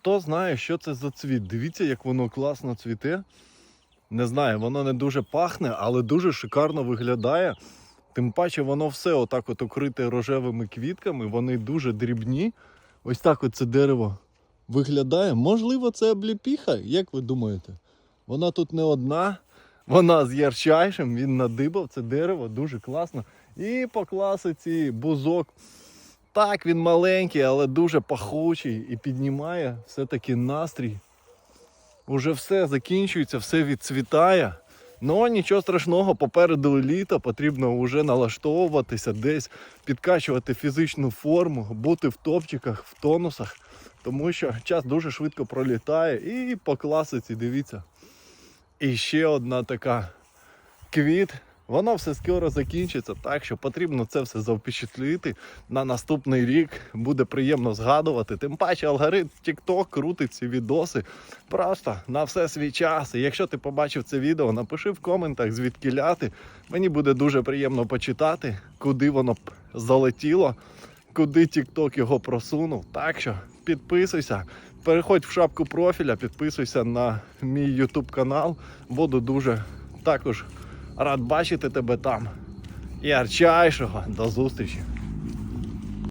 Хто знає, що це за цвіт? Дивіться, як воно класно цвіте. Не знаю, воно не дуже пахне, але дуже шикарно виглядає. Тим паче воно все отак от укрите рожевими квітками, вони дуже дрібні. Ось так от це дерево виглядає. Можливо, це обліпіха, як ви думаєте? Вона тут не одна, вона з ярчайшим, він надибав це дерево, дуже класно. І по класиці бузок. Так, він маленький, але дуже пахучий і піднімає все-таки настрій. Уже все закінчується, все відцвітає. Ну нічого страшного, попереду літо, потрібно вже налаштовуватися, десь підкачувати фізичну форму, бути в топчиках, в тонусах, тому що час дуже швидко пролітає і по класиці, дивіться. І ще одна така квіт. Воно все скоро закінчиться, так що потрібно це все запечатлити на наступний рік. Буде приємно згадувати. Тим паче алгоритм TikTok крутить ці відоси просто на все свій час. І якщо ти побачив це відео, напиши в коментах, звідки ляти. Мені буде дуже приємно почитати, куди воно залетіло, куди TikTok його просунув. Так що підписуйся. Переходь в шапку профіля, підписуйся на мій YouTube канал. Буду дуже також рад бачити тебе там. І арчайшого. До зустрічі!